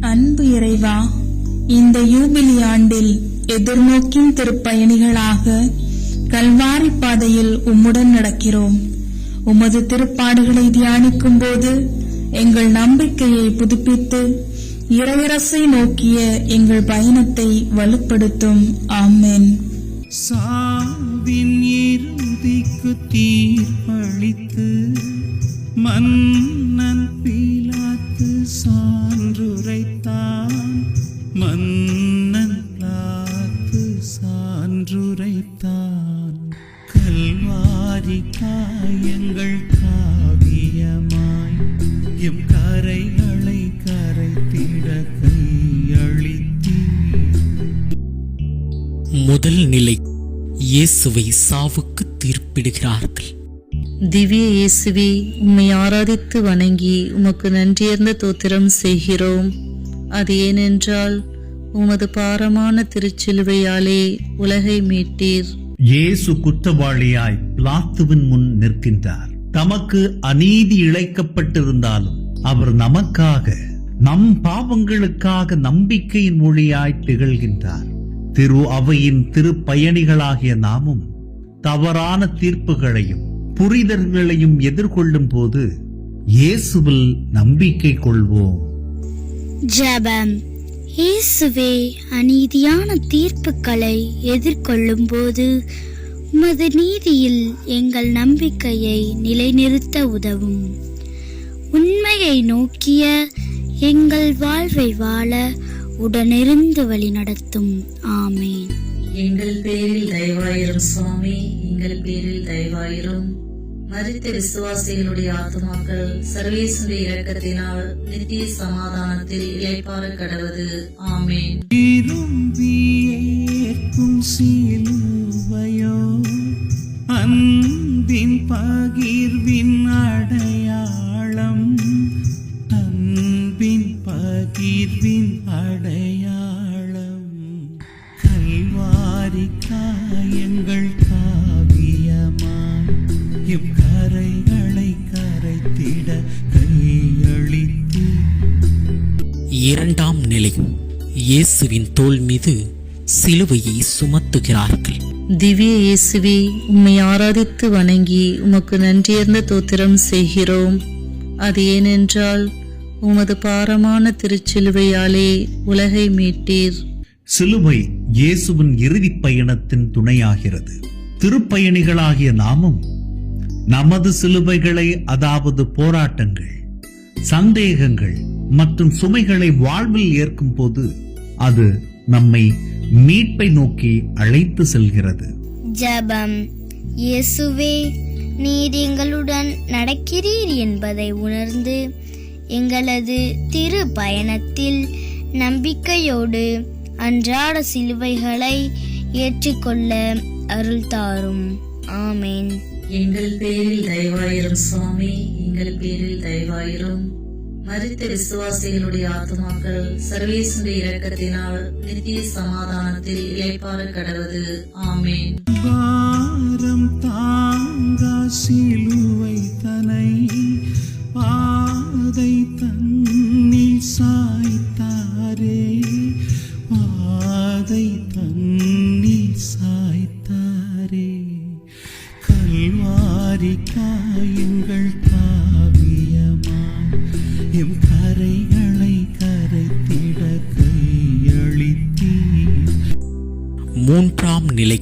அன்பு இறைவா இந்த யூபிலி ஆண்டில் எதிர்நோக்கின் திருப்பயணிகளாக கல்வாரி பாதையில் உம்முடன் நடக்கிறோம். உமது திருப்பாடுகளை தியானிக்கும் போது எங்கள் நம்பிக்கையை புதுப்பித்து இறையரசை நோக்கிய எங்கள் பயணத்தை வலுப்படுத்தும். ஆமேன். சாவின் இறுதிக்கு தீர்ப்பளித்து கரைகளை கரைத்திட முதல் நிலை இயேசுவை சாவுக்கு தீர்ப்பிடுகிறார்கள். திவ்ய இயேசுவே உம்மை ஆராதித்து வணங்கி உமக்கு நன்றியர்ந்த தோத்திரம் செய்கிறோம். அது ஏனென்றால் உமது பாரமான திருச்சிலுவையாலே உலகை மீட்டீர். இயேசு குற்றவாளியாய் பிலாத்துவின் முன் நிற்கின்றார். தமக்கு அநீதி இழைக்கப்பட்டிருந்தாலும் அவர் நமக்காக நம் பாவங்களுக்காக நம்பிக்கையின் மொழியாய் திகழ்கின்றார். திரு அவையின் திருப்பயணிகளாகிய நாமும் தவறான தீர்ப்புகளையும் புரிதல்களையும் எதிர்கொள்ளும் போது இயேசுவில் நம்பிக்கை கொள்வோம். ஜபம். இயேசுவே அநீதியான தீர்ப்புகளை எதிர்கொள்ளும் போது உமது நீதியில் எங்கள் நம்பிக்கையை நிலைநிறுத்த உதவும். உண்மையை நோக்கிய எங்கள் வாழ்வை வாழ உடனிருந்து வழிநடத்தும் ஆமேன். எங்கள் பேரில் தயவாயிரும் சுவாமி எங்கள் பேரில் தயவாயிரும். மரித்த விசுவாசிகளுடைய ஆத்மாக்கள் சர்வேசுடைய இரக்கத்தினால் நித்திய சமாதானத்தில் இளைப்பாற கடவது. ஆமேன். சிலுவையோ அன்பின் பகிர்வின் அடையாளம் பகிர்வின் அடையாளம் கல்வாரி காயங்கள் காவியமாய் எம் கரைகளை கரைத்திட கையளித்தீர் இரண்டாம் நிலை. இயேசுவின் தோள் மீது சிலுவையை சுமத்துகிறார்கள். திவ்ய இயேசுவே உம்மை ஆராதித்து வணங்கி உமக்கு நன்றியர்ந்த தோத்திரம் செய்கிறோம். அது ஏனென்றால் உமது பாரமான திருச்சிலுவையாலே உலகை மீட்டீர். சிலுவை இயேசுவின் இறுதிப் பயணத்தின் துணையாகிறது. திருப்பயணிகளாகிய நாமும் நமது சிலுவைகளை அதாவது போராட்டங்கள் சந்தேகங்கள் மற்றும் சுமைகளை வாழ்வில் ஏற்கும் போது அது நம்மை மீட்பை நோக்கி அழைத்து செல்கிறது. ஜெபம். இயேசுவே நீர் எங்களுடன் நடக்கிறீர் என்பதை உணர்ந்து எங்களது திரு பயணத்தில் நம்பிக்கையோடு அன்றாட சிலுவைகளை ஏற்றுக்கொள்ள அருள் தாரும். ஆமேன். எங்கள் பேரில் தயவாயிரும் சுவாமி எங்கள் பேரில் தயவாயிரும். மரித்த விசுவாசிகளுடைய ஆத்மாக்கள் சர்வேசுடைய இரக்கத்தினால் நித்திய சமாதானத்தில் இளைப்பாற கடவது. ஆமேன். பாரம் தாங்கா சிலுவை தனை பாதை தன்னில் சாய்த்தாரே பாதை தன்னில் சாய்த்தாரே. கல்வாரி காயுங்கள் காவியமாய் எம் கரைகளை கரைத்திட கையளித்தீர். மூன்றாம் நிலை.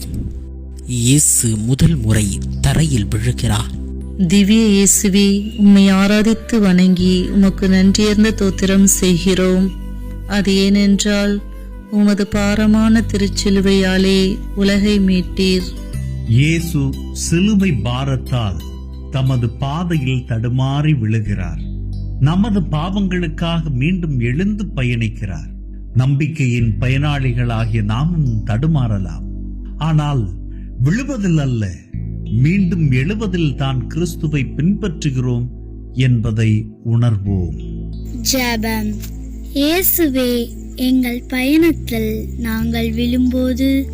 இயேசு முதல் முறை தரையில் விழுகிறார். திவ்ய இயேசுவே உம்மை ஆராதித்து வணங்கி உமக்கு நன்றியர்ந்த தோத்திரம் செய்கிறோம். அது ஏனென்றால் உமது பாரமான திருச்சிலுவையாலே உலகை மீட்டீர். இயேசு சிலுவை பாரத்தால் தமது பாதையில் தடுமாறி விழுகிறார். நமது பாவங்களுக்காக மீண்டும் எழுந்து பயணிக்கிறார். நம்பிக்கையின் பயனாளிகளாகிய நாமும் தடுமாறலாம். ஆனால் விழுவதில் அல்ல. மீண்டும் எழுவதில் தான் கிறிஸ்துவை பின்பற்றுகிறோம் என்பதை உணர்வோம். ஜெபம். இயேசுவே எங்கள் பயணத்தில் நாங்கள் விழும்போது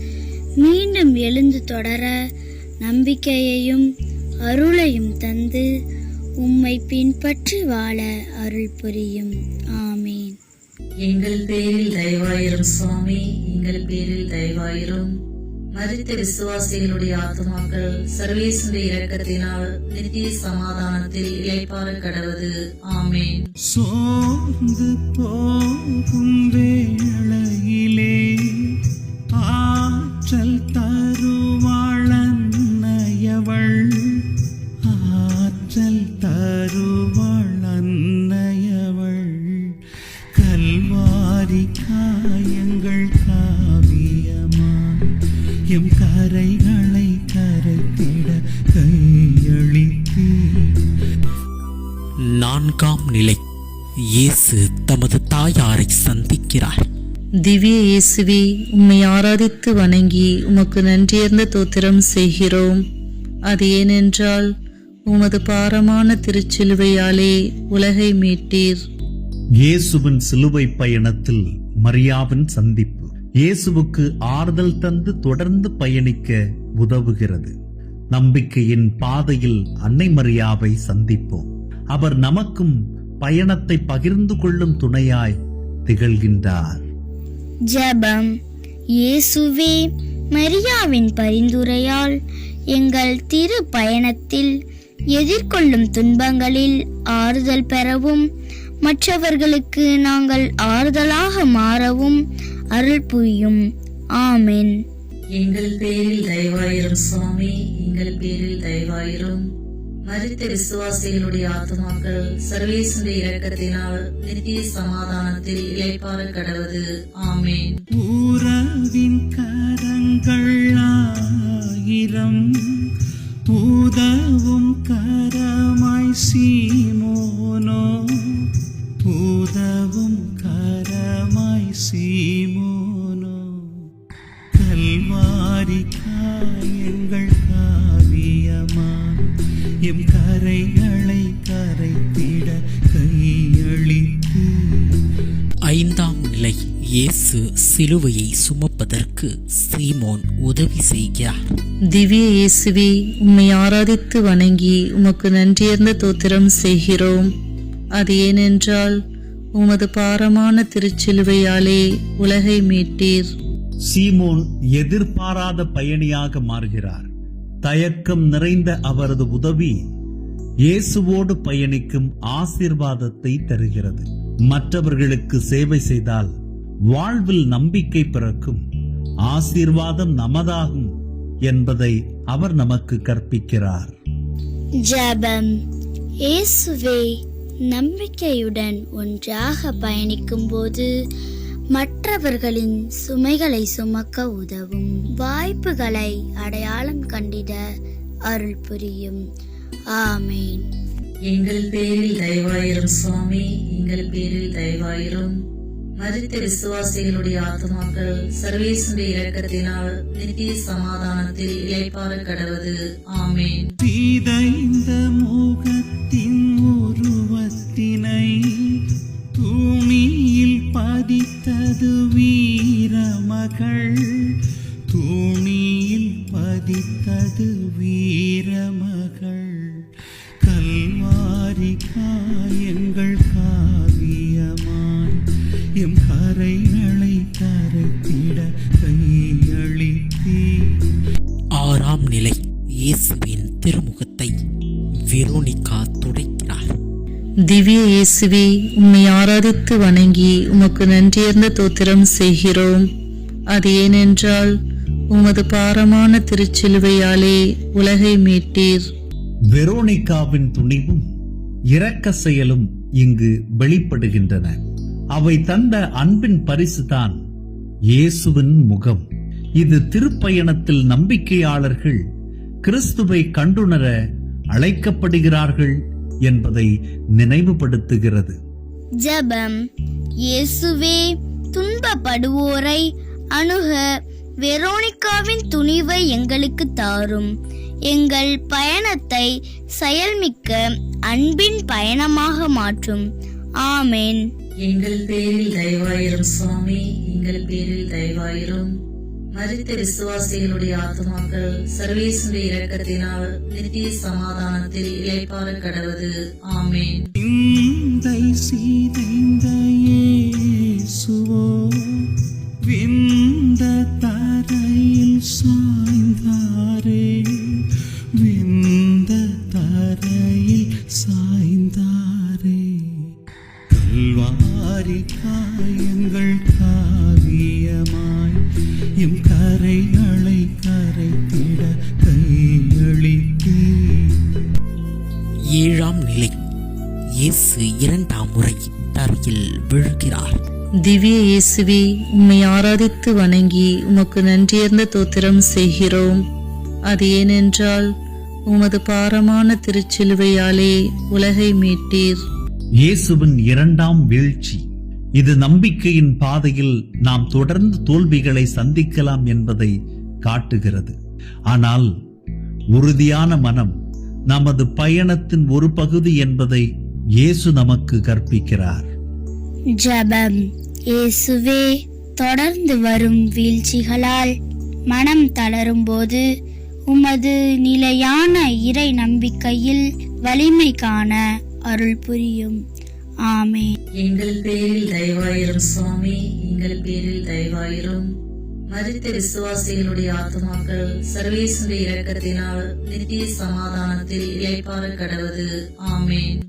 மீண்டும் எழுந்து தொடர நம்பிக்கையையும் அருளையும் தந்து உம்மை பின்பற்றி வாழ அருள் புரியும். ஆமீன். எங்கள் பேரில் தயவாயிரும் சுவாமி எங்கள் பேரில் தயவாயிரும். மரித்த விசுவாசிகளுடைய ஆத்மாக்கள் சர்வேசுடைய இரக்கத்தினால் நித்திய சமாதானத்தில் இழைப்பார கடவது. ஆமேன். சோர்ந்து போகும் இயேசுவே உம்மை ஆராதித்து வணங்கி உமக்கு நன்றியர்ந்த தோத்திரம் செய்கிறோம். அது ஏனென்றால் உமது பாரமான திருச்சிலுவையாலே உலகை மீட்டீர். இயேசுவின் சிலுவை பயணத்தில் மரியாவின் சந்திப்பு. இயேசுவுக்கு ஆறுதல் தந்து தொடர்ந்து பயணிக்க உதவுகிறது. நம்பிக்கையின் பாதையில் அன்னை மரியாவை சந்திப்போம். அவர் நமக்கும் பயணத்தை பகிர்ந்து கொள்ளும் துணையாய் திகழ்கின்றார். ஜெபம். இயேசுவே மரியாவின் பரிந்துரையால் எங்கள் திரு பயணத்தில் எதிர்கொள்ளும் துன்பங்களில் ஆறுதல் பெறவும் மற்றவர்களுக்கு நாங்கள் ஆறுதலாக மாறவும் அருள் புரியும். ஆமென். எங்கள் பேரில் தயவாயிரும் சுவாமி எங்கள் பேரில் தயவாயிரும். மறித்த விசுவாசிகளுடைய ஆத்மாக்கள் சர்வேசுடைய இரக்கத்தினால் நித்திய சமாதானத்தில் இளைப்பாற கடவது. ஆமேன். உறவின் கரங்கள் ஆயிரம் உதவும் கரமாய் சீ சிலுவையை சுமப்பதற்கு சீமோன் உதவி செய்கிறார். திவ்ய இயேசுவே உம்மை ஆராதித்து வணங்கி உமக்கு நன்றியர்ந்த தோத்திரம் செய்கிறோம். அது ஏனென்றால் உமது பாரமான திருச்சிலுவையாலே உலகை மீட்டீர். சீமோன் எதிர்பாராத பயணியாக மாறுகிறார். தயக்கம் நிறைந்த அவரது உதவி இயேசுவோடு பயணிக்கும் ஆசீர்வாதத்தை தருகிறது. மற்றவர்களுக்கு சேவை செய்தால் வாழ்வில் நம்பிக்கை பிறக்கும் ஆசீர்வாதம் நமதாகும் என்பதை அவர் நமக்கு கற்பிக்கிறார். ஜெபம். இயேசுவே நம்பிக்கையுடன் ஒன்றாக பயணிக்கும்போது மற்றவர்களின் சுமைகளை சுமக்க உதவும். வாய்ப்புகளை அடையாளம் கண்டிட அருள் புரியும். ஆமேன். எங்கள் பேரில் தயவாயிரும் சுவாமி எங்கள் பேரில் தயவாயிரும். மறித்த விசுவாசிகளுடைய ஆத்மாக்கள் சர்வேசுடைய இரக்கத்தினால் நித்திய சமாதானத்தில் இளைப்பாற கடவது. ஆமேன். சீதைந்த முகத்தின் உருவத்தினை தூமியில் பதித்தது வீரமகள். இயேசுவே உம்மை ஆராதித்து வணங்கி உமக்கு நன்றியர்ந்த தோத்திரம் செய்கிறோம். அது ஏனென்றால் உமது பாரமான திருச்சிலுவையாலே உலகை மீட்டீர். வெரோனிகாவின் துணிவும் இரக்க செயலும் இங்கு வெளிப்படுகின்றன. அவை தந்த அன்பின் பரிசுதான் இயேசுவின் முகம். இது திருப்பயணத்தில் நம்பிக்கையாளர்கள் கிறிஸ்துவை கண்டுணர அழைக்கப்படுகிறார்கள் என்பதை நினைவுபடுத்துகிறது. ஜெபம். இயேசுவே துன்பப்படுவோரை அணுக. வெரோனிகாவின் துணிவை எங்களுக்கு தாரும். எங்கள் பயணத்தை செயல்மிக்க அன்பின் பயணமாக மாற்றும். ஆமேன். எங்கள் பேரில் தயவாயிரும் சுவாமி எங்கள் பேரில் தயவாயிரும். மரித்த விசுவாசிகளுடைய ஆத்மாக்கள் சர்வேசுடைய இரக்கத்தினால் நித்திய சமாதானத்தில் இழைப்பார கடவது. ஆமேன். இந்த சீதைந்த திவ்ய இயேசுவே உம்மை ஆராதித்து வணங்கி உமக்கு நன்றியர்ந்த தோத்திரம் செய்கிறோம். அது ஏனென்றால் உமது பாரமான திருச்சிலுவையாலே உலகை மீட்டீர். இயேசுவின் இரண்டாம் வீழ்ச்சி. இது நம்பிக்கையின் பாதையில் நாம் தொடர்ந்து தோல்விகளை சந்திக்கலாம் என்பதை காட்டுகிறது. ஆனால் உறுதியான மனம் நமது பயணத்தின் ஒரு பகுதி என்பதை இயேசு நமக்கு கற்பிக்கிறார். ஜெபம். இயேசுவே தொடர்ந்து வரும் வீழ்ச்சிகளால் மனம் தளரும்போது உமது நிலையான இறை நம்பிக்கையில் வலிமை காண அருள் புரியும். ஆமென். எங்கள் பேரில் தயவாயிரும் சுவாமி எங்கள் பேரில் தயவாயிரும். மரித்த விசுவாசிகளுடைய ஆத்மாக்கள் சர்வேசுடைய இரக்கத்தினால் நித்திய சமாதானத்தில் இளைப்பாற கடவது. ஆமேன்.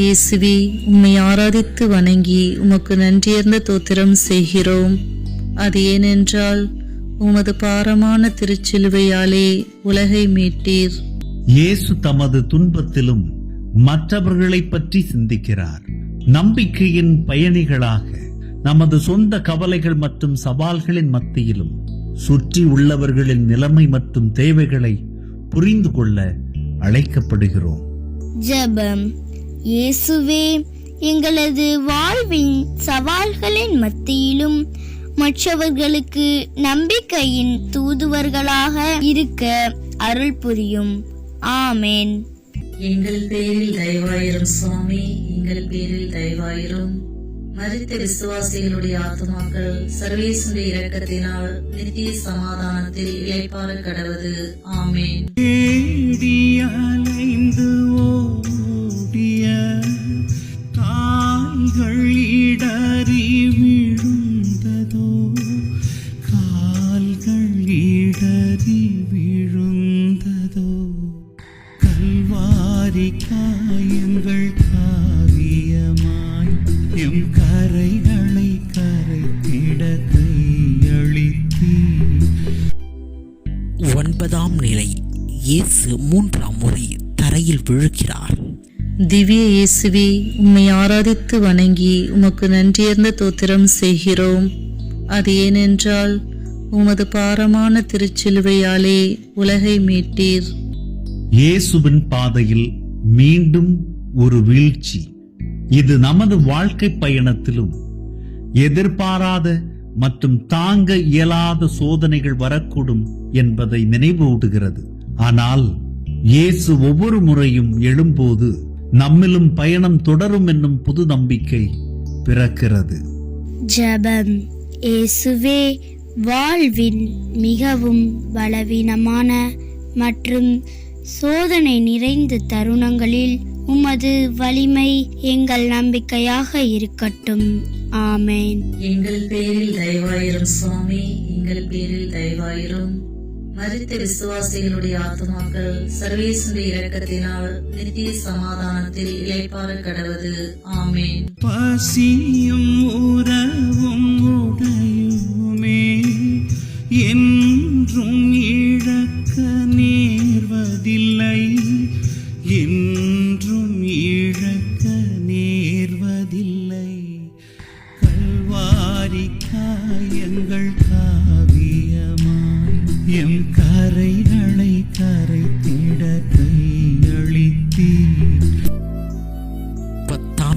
இயேசுவே உம்மை ஆராதித்து வணங்கி உமக்கு நன்றியர்ந்த தோத்திரம் செய்கிறோம். அது ஏனென்றால் உமது பாரமான திருச்சிலுவையாலே உலகை மீட்டீர். இயேசு தமது துன்பத்திலும் மற்றவர்களைப் பற்றி சிந்திக்கிறார். நம்பிக்கையின் பயணிகளாக நமது சொந்த கவலைகள் மற்றும் சவால்களின் மத்தியிலும் சுற்றி உள்ளவர்களின் நிலைமை மற்றும் தேவைகளை புரிந்து கொள்ள அழைக்கப்படுகிறோம். ஜெபம். இயேசுவே எங்களது வாழ்வின் சவால்களின் மத்தியிலும் மற்றவர்களுக்கு நம்பிக்கையின் தூதுவர்களாக இருக்க அருள் புரியும். ஆமேன். எங்கள் பேரில் தயவாயிரும் சுவாமி எங்கள் பேரில் தயவாயிரும். மறித்த விசுவாசிகளுடைய ஆத்மாக்கள் சர்வேசுடைய இரக்கத்தினால் நித்திய சமாதானத்தில் இளைப்பாற கடவது. ஆமேன். திவ்ய இயேசுவே உம்மை ஆராதித்து வணங்கி உமக்கு நன்றியர்ந்த தோத்திரம் செய்கிறோம். அது ஏனென்றால் உமது பாரமான திருச்சிலுவையாலே உலகை மீட்டீர். இயேசுவின் பாதையில் மீண்டும் ஒரு வீழ்ச்சி. இது நமது வாழ்க்கை பயணத்திலும் எதிர்பாராத மற்றும் தாங்க இயலாத சோதனைகள் வரக்கூடும் என்பதை நினைவூட்டுகிறது. ஆனால் இயேசு ஒவ்வொரு முறையும் எழும்போது நம்மிலும் பயணம் தொடரும் என்னும் புது நம்பிக்கை பிறக்கிறது. ஜெபம் இயேசுவே வாழ்வின் மிகவும் பலவீனமான மற்றும் சோதனை நிறைந்த தருணங்களில் உமது வலிமை எங்கள் நம்பிக்கையாக இருக்கட்டும். ஆமேன். எங்கள் பேரில் தயவாயிரும் சுவாமி எங்கள் பேரில் தயவாயிரும். மறித்த விசுவாசிகளுடைய ஆத்மாக்கள் சர்வேசுடைய இரக்கத்தினால் நித்திய சமாதானத்தில் இளைப்பாற கடவது. ஆமேன். பசியும் உறவும்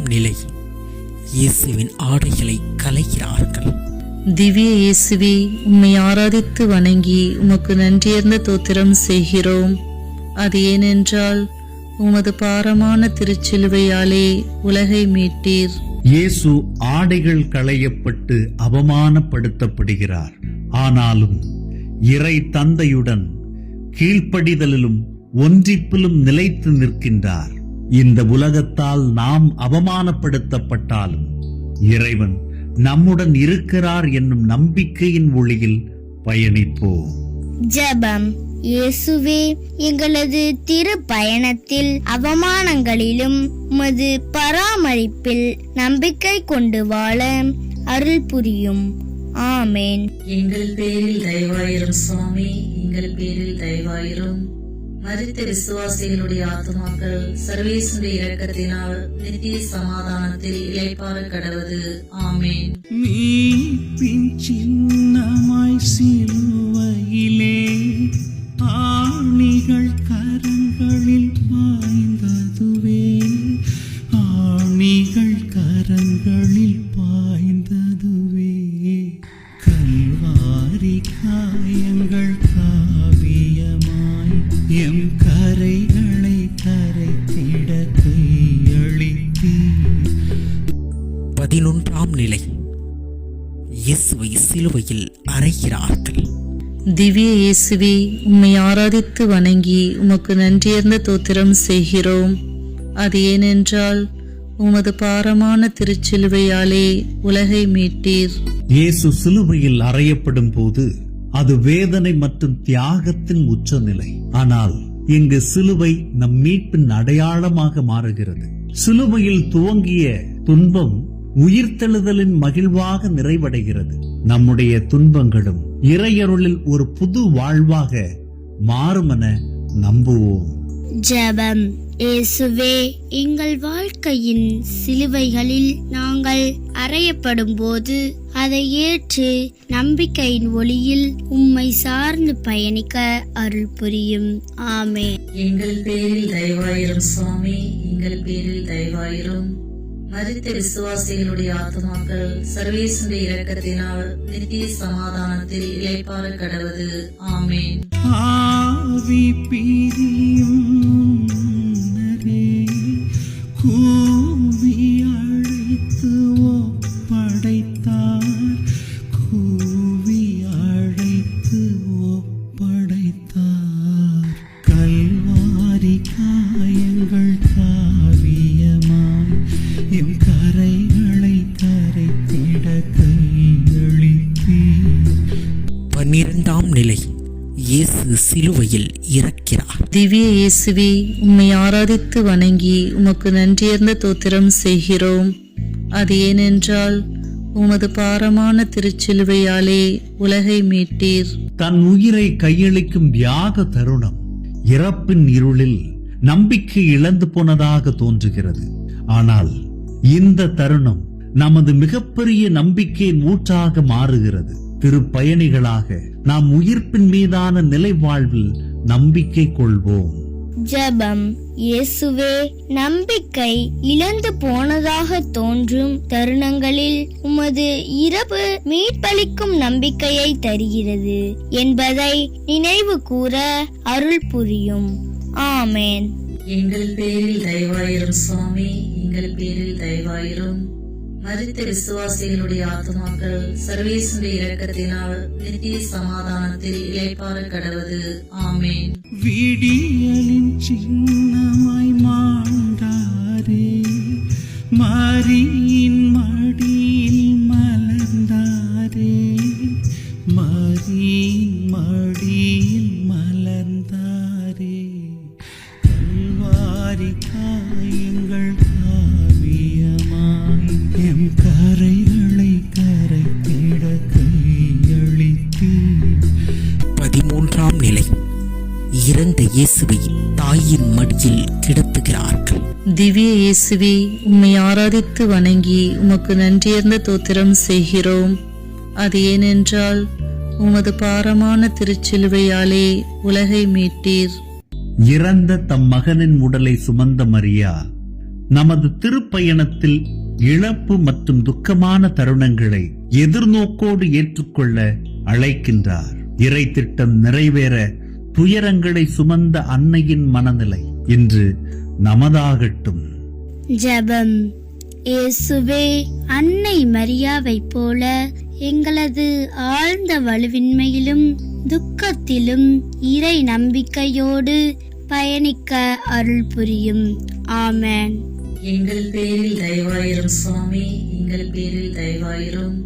இயேசுவின் ஆடைகளை கலைகிறார்கள் திவ்ய இயேசுவே உம்மை ஆராதித்து வணங்கி உமக்கு நன்றியர்ந்த தோத்திரம் செய்கிறோம். அது ஏனென்றால் உமது பாரமான திருச்சிலுவையாலே உலகை மீட்டீர். இயேசு ஆடைகள் களையப்பட்டு அவமானப்படுத்தப்படுகிறார். ஆனாலும் இறை தந்தையுடன் கீழ்ப்படிதலிலும் ஒன்றிப்பிலும் நிலைத்து நிற்கின்றார். இந்த உலகத்தால் நாம் அவமானப்படுத்தப்பட்டாலும் இறைவன் நம்முடன் இருக்கிறார் என்னும் நம்பிக்கையின் ஒளியில் பயணிப்போம். ஜெபம். இயேசுவே எங்களது திரு பயணத்தில் அவமானங்களிலும் உமது பராமரிப்பில் நம்பிக்கை கொண்டு வாழ அருள் புரியும். ஆமேன். எங்கள் பேரில் தயவாயிரும் சுவாமி எங்கள் பேரில் தயவாயிரும். மறித்த விசுவாசிகளுடைய ஆத்மாக்கள் சர்வேசுடைய இரக்கத்தினால் நித்திய சமாதானத்தில் இழைப்பார கடவது. ஆமேன். மீட்பின் சின்னமாய் சிலுவையிலே ஆணிகள் கரங்களில் பாய்ந்ததுவே. ஆணிகள் கரங்கள் பதினொன்றாம் நிலை. இயேசுவை சிலுவையில் அறைகிறார்கள். திவ்ய இயேசுவே உம்மை ஆராதித்து வணங்கி உமக்கு நன்றியர்ந்த தோத்திரம் செய்கிறோம். அது ஏனென்றால் உமது பாரமான திருச்சிலுவையாலே உலகை மீட்டீர். இயேசு சிலுவையில் அறையப்படும் போது அது வேதனை மற்றும் தியாகத்தின் உச்சநிலை. ஆனால் இங்கு சிலுவை நம் மீட்பின் அடையாளமாக மாறுகிறது. சிலுவையில் துவங்கிய துன்பம் உயிர்த்தெழுதலின் மகிழ்வாக நிறைவடைகிறது. நம்முடைய துன்பங்களும் இறையருளில் ஒரு புது வாழ்வாக மாறுமென நம்புவோம். ஜெபம். இயேசுவே எங்கள் வாழ்க்கையின் சிலுவைகளில் நாங்கள் அறையப்படும் போது அதை ஏற்று நம்பிக்கையின் ஒளியில் உம்மை சார்ந்து பயணிக்க அருள் புரியும். ஆமென். எங்கள் பேரில் தயவாயிரும் சுவாமி எங்கள் பேரில் தயவாயிரும். மறித்த விசுவாசிகளுடைய ஆத்மாக்கள் சர்வேசுடைய இரக்கத்தினால் நித்திய சமாதானத்தில் இளைப்பாற கடவது. ஆமேன். ஆவி பிரியும் கரைகளை கரைத்திட பன்னிரண்டாம் நிலை இயேசு சிலுவையில் இறக்கிறார். திவ்ய இயேசுவே உம்மை ஆராதித்து வணங்கி உமக்கு நன்றியர்ந்த தோத்திரம் செய்கிறோம். அது ஏனென்றால் உமது பாரமான திருச்சிலுவையாலே உலகை மீட்டீர். தன் உயிரை கையளிக்கும் தியாக தருணம் இறப்பின் இருளில் நம்பிக்கை இழந்து போனதாக தோன்றுகிறது. ஆனால் இந்த தருணம் நமது மிகப்பெரிய நம்பிக்கையின் ஊற்றாக மாறுகிறது. திருப்பயணிகளாக நாம் உயிர்ப்பின் மீதான நிலை வாழ்வில் நம்பிக்கை கொள்வோம். ஜெபம். இயேசுவே நம்பிக்கை இழந்து போனதாக தோன்றும் தருணங்களில் உமது இரவு மீட்பளிக்கும் நம்பிக்கையை தருகிறது என்பதை நினைவு கூற அருள் புரியும். ஆமேன். எங்கள் பேரில் தயவாயிரும் சுவாமி எங்கள் பேரில் தயவாயிரும். மறித்த விசுவாசிகளுடைய ஆத்மாக்கள் சர்வேசுடைய இரக்கத்தினால் நித்திய சமாதானத்தில் இழைப்பார கடவது. ஆமேன். விடியலின் சின்னமாய் மாண்டாரே மாரியின் எம் கரைகளை பதிமூன்றாம் நிலை. இறந்த இயேசுவை தாயின் மடியில் கிடத்துகிறார்கள். திவ்ய இயேசுவே உம்மை ஆராதித்து வணங்கி உமக்கு நன்றியர்ந்த தோத்திரம் செய்கிறோம். அது ஏனென்றால் உமது பாரமான திருச்சிலுவையாலே உலகை மீட்டீர். இறந்த தம் மகனின் உடலை சுமந்த மரியா நமது திருப்பயணத்தில் இழப்பு மற்றும் துக்கமான தருணங்களை எதிர்நோக்கோடு ஏற்றுக்கொள்ள அழைக்கின்றார். இறை திட்டம் நிறைவேற துயரங்களை சுமந்த அன்னையின் மனநிலை இன்று நமதாகட்டும். ஜபம். இயேசுவே அன்னை மரியாவைப் போல எங்களது ஆழ்ந்த வலுவின்மையிலும் துக்கத்திலும் இறை நம்பிக்கையோடு பயணிக்க அருள் புரியும். ஆமேன். எங்கள் பேரில் தயவாயிரும் சுவாமி எங்கள் பேரில் தயவாயிரும்.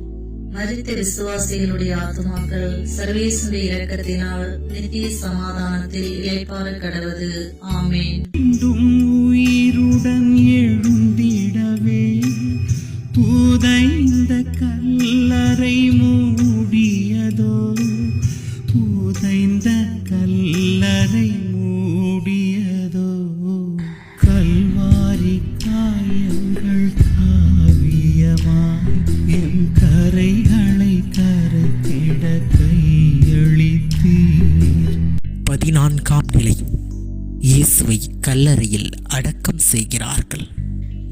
மரித்த விசுவாசிகளுடைய ஆத்மாக்கள் சர்வேசுடைய இரக்கத்தினால் நித்திய சமாதானத்தில் இளைப்பாற கடவது. ஆமேன். உயிருடன் எழுந்திடவே புதைந்த இயேசுவை கல்லறையில் அடக்கம் செய்கிறார்கள்.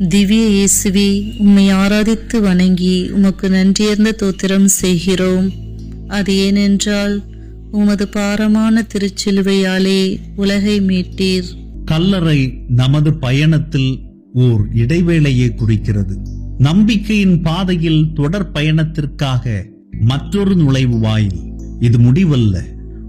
திவ்ய இயேசுவே உம்மை ஆராதித்து வணங்கி உமக்கு நன்றியர்ந்த தோத்திரம் செய்கிறோம். அது ஏனென்றால் உமது பாரமான திருச்சிலுவையாலே உலகை மீட்டீர். கல்லறை நமது பயணத்தில் ஓர் இடைவேளையை குறிக்கிறது. நம்பிக்கையின் பாதையில் தொடர் பயணத்திற்காக மற்றொரு நுழைவு வாயில். இது முடிவல்ல.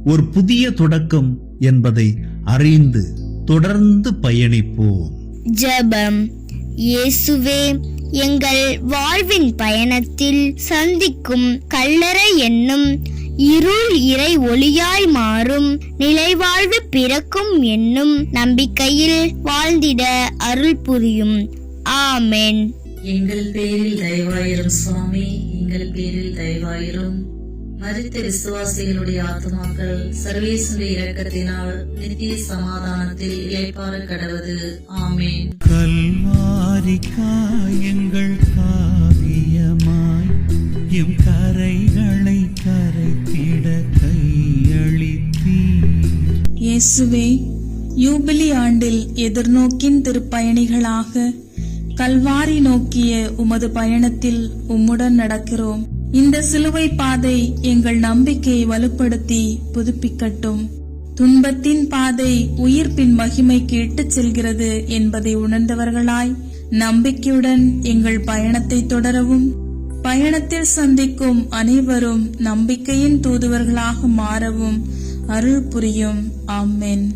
ஒரு புதிய தொடக்கம் என்பதை அறிந்து தொடர்ந்து பயணிப்போம். ஜெபம். இயேசுவே எங்கள் வாழ்வின் பயணத்தில் சந்திக்கும் கல்லறை என்னும் இருள் இறை ஒளியாய் மாறும் நிலைவாழ்வு பிறக்கும் என்னும் நம்பிக்கையில் வாழ்ந்திட அருள் புரியும். ஆமென். எங்கள் பேரில் தயவாயிரும் சுவாமி எங்கள் பேரில் தயவாயிரும். மரித்த விசுவாசிகளுடைய ஆத்மாக்கள் சர்வேசுடைய இரக்கத்தினால் நித்திய சமாதானத்தில் இளைப்பாற கடவது. ஆமேன். கல்வாரி காயங்கள் காவியமாய் எம் கரைகளை கரைத்திட இயேசுவே யூபிலி ஆண்டில் எதிர்நோக்கின் திருப்பயணிகளாக கல்வாரி நோக்கிய உமது பயணத்தில் உம்முடன் நடக்கிறோம். இந்த சிலுவை பாதை எங்கள் நம்பிக்கையை வலுப்படுத்தி புதுப்பிக்கட்டும். துன்பத்தின் பாதை உயிர்ப்பின் மகிமைக்கு இட்டுச் செல்கிறது என்பதை உணர்ந்தவர்களாய் நம்பிக்கையுடன் எங்கள் பயணத்தை தொடரவும் பயணத்தில் சந்திக்கும் அனைவரும் நம்பிக்கையின் தூதுவர்களாக மாறவும் அருள் புரியும். ஆமென்.